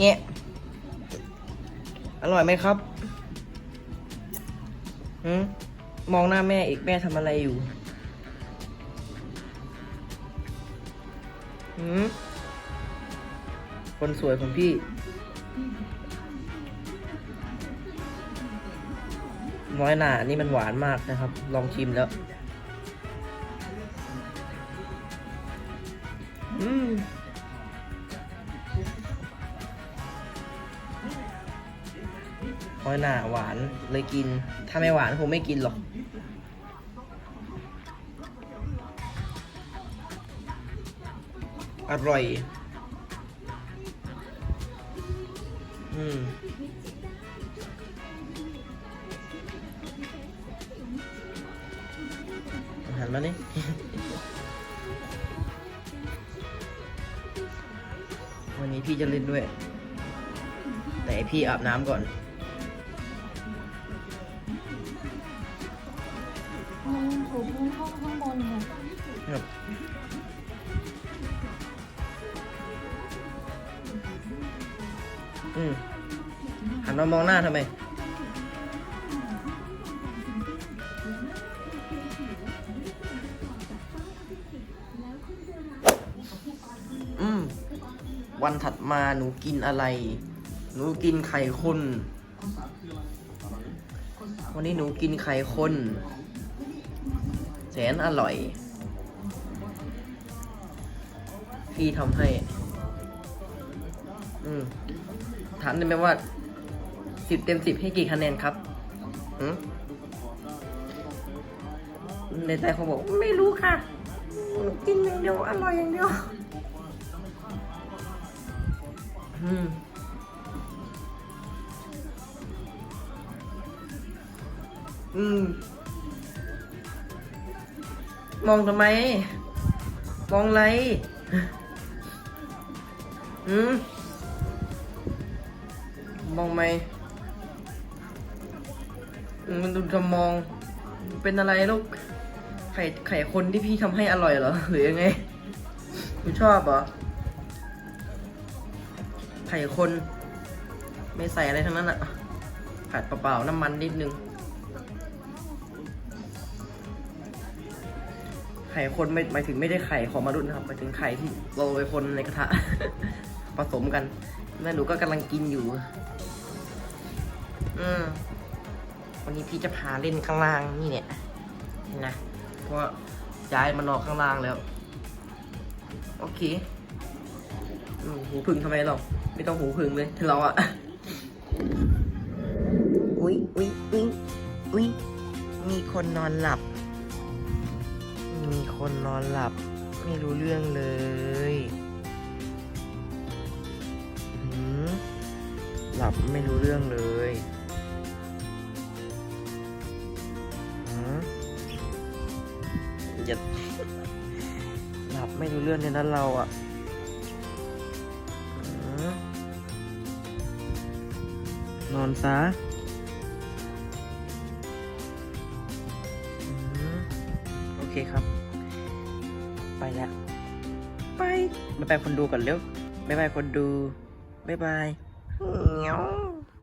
เงี้ยอร่อยไหมครับหืมมองหน้าแม่อีกแม่ทำอะไรอยู่หืมคนสวยของพี่ น้อยหนานี่มันหวานมากนะครับ ลองชิมแล้ว อืม น้อยหน่าหวานเลยกิน ถ้าไม่หวานคงไม่กินหรอก อร่อย อืมหันมานี่วันนี้พี่จะเล่นด้วย แต่พี่อาบน้ำก่อน มันถูพื้นห้องข้างบนค่ะครับอืมหันมามองหน้าทำไม อืม วันถัดมาหนูกินอะไร หนูกินไข่คนวันนี้หนูกินไข่คน นอร่อย พี่ทำให้ อืม ถามได้ไหมว่าสิบเต็มสิบให้กี่คะแนนครับหืมในใจเขาบอกไม่รู้ค่ะ กินอย่างเดียว อร่อยอย่างเดียวอืมอื มองทำไม มองไรอืมมองไหมอืมมันดูจะมอง เป็นอะไรลูก ไข่ไข่คนที่พี่ทำให้อร่อยเหรอ หรือยังไงคุณชอบเหรอ ไข่คน ไม่ใส่อะไรทั้งนั้นอะผัดเปล่าๆน้ำมันนิดนึง ข่คนไม่หมายถึงไม่ได้ไข่ของมนุษย์นะครับหมายถึงไข่ที่เราไปคนในกระทะ ผสมกันแม่หนูก็กำลังกินอยู่ อืมวันนี้พี่จะพาเล่นข้างล่างนี่เนี่ยเห็นนะเพราะว่าย้ายมานอนข้างล่างแล้ว โอเคหูพึ่งทำไมหรอกไม่ต้องหูพึ่งเลยเราอะอุ๊ยอุ๊ยอุ๊ยอุ๊ยมีคนนอนหลับ คนนอนหลับไม่รู้เรื่องเลยหลับไม่รู้เรื่องเลยหืมอย่าหลับไม่รู้เรื่องเลยนะเราอะนอนซะโอเคครับ ไปแล้วไปบายบายคนดูก่อนเร็วบายบายคนดูบายบายเงี้ยว